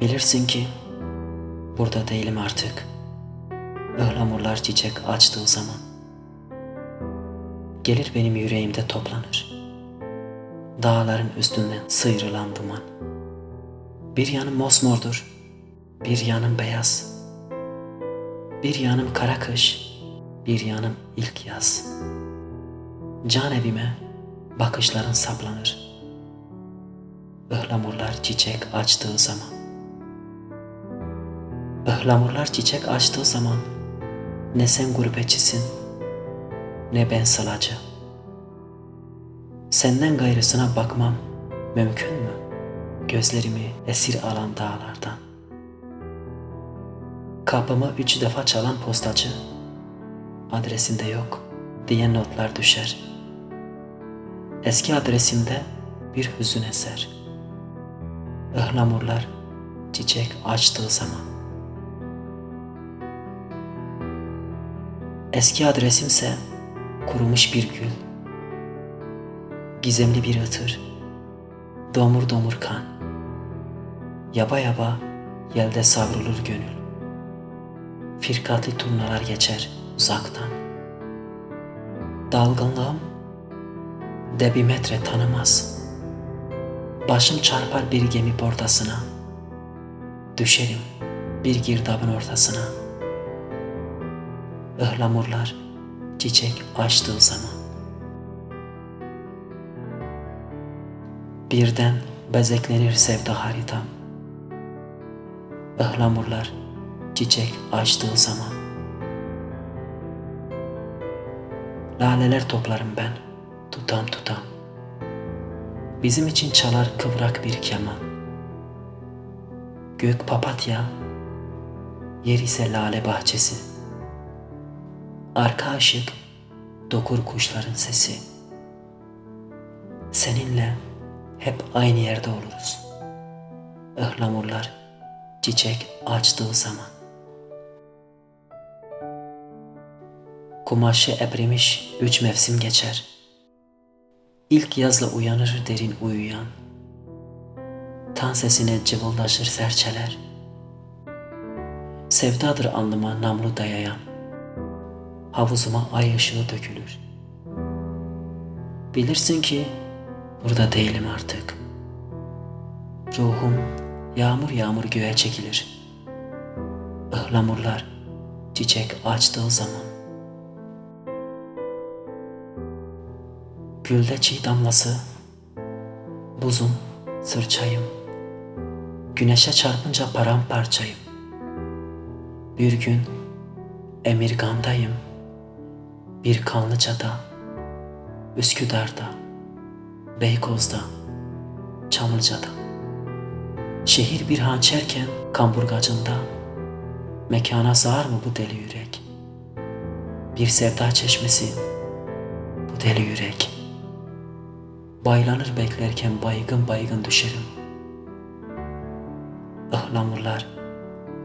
Bilirsin ki burada değilim artık. Ihlamurlar çiçek açtığı zaman. Gelir benim yüreğimde toplanır. Dağların üstünden sıyrılan duman. Bir yanım mosmordur, bir yanım beyaz. Bir yanım kara kış, bir yanım ilk yaz. Can evime bakışların saplanır. Ihlamurlar çiçek açtığı zaman. Ihlamurlar çiçek açtığı zaman ne sen gurbetçisin ne ben sılacı. Senden gayrısına bakmam mümkün mü? Gözlerimi esir alan dağlardan. Kapımı üç defa çalan postacı adresinde yok diye notlar düşer. Eski adresimde bir hüzün eser. Ihlamurlar çiçek açtığı zaman. Eski adresimse kurumuş bir gül. Gizemli bir ıtır. Domur domur kan. Yaba yaba yelde savrulur gönül. Firkatli turnalar geçer uzaktan. Dalgınlığım de bir metre tanımaz. Başım çarpar bir gemi bordasına. Düşerim bir girdabın ortasına. Ihlamurlar çiçek açtığı zaman. Birden bezeklenir sevda haritam. Ihlamurlar çiçek açtığı zaman. Laleler toplarım ben, tutam tutam. Bizim için çalar kıvrak bir keman. Gök papatya, yer ise lale bahçesi. Arka ışık, dokur kuşların sesi. Seninle hep aynı yerde oluruz. Ihlamurlar çiçek açtığı zaman. Kumaşı ebrimiş üç mevsim geçer. İlk yazla uyanır derin uyuyan. Tan sesine cıvıldaşır serçeler. Sevdadır alnıma namlu dayayan. Havuzuma ay ışığı dökülür. Bilirsin ki burada değilim artık. Ruhum yağmur yağmur göğe çekilir. Ihlamurlar çiçek açtığı zaman. Gülde çiğ damlası, buzum, sırçayım. Güneşe çarpınca paramparçayım. Bir gün Emirgan'dayım. Bir Kanlıca'da, Üsküdar'da, Beykoz'da, Çamlıca'da. Şehir bir hançerken kamburgacında, mekana sığar mı bu deli yürek? Bir sevda çeşmesi, bu deli yürek. Baylanır beklerken baygın baygın düşerim. Ihlamurlar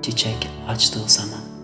çiçek açtığı zaman.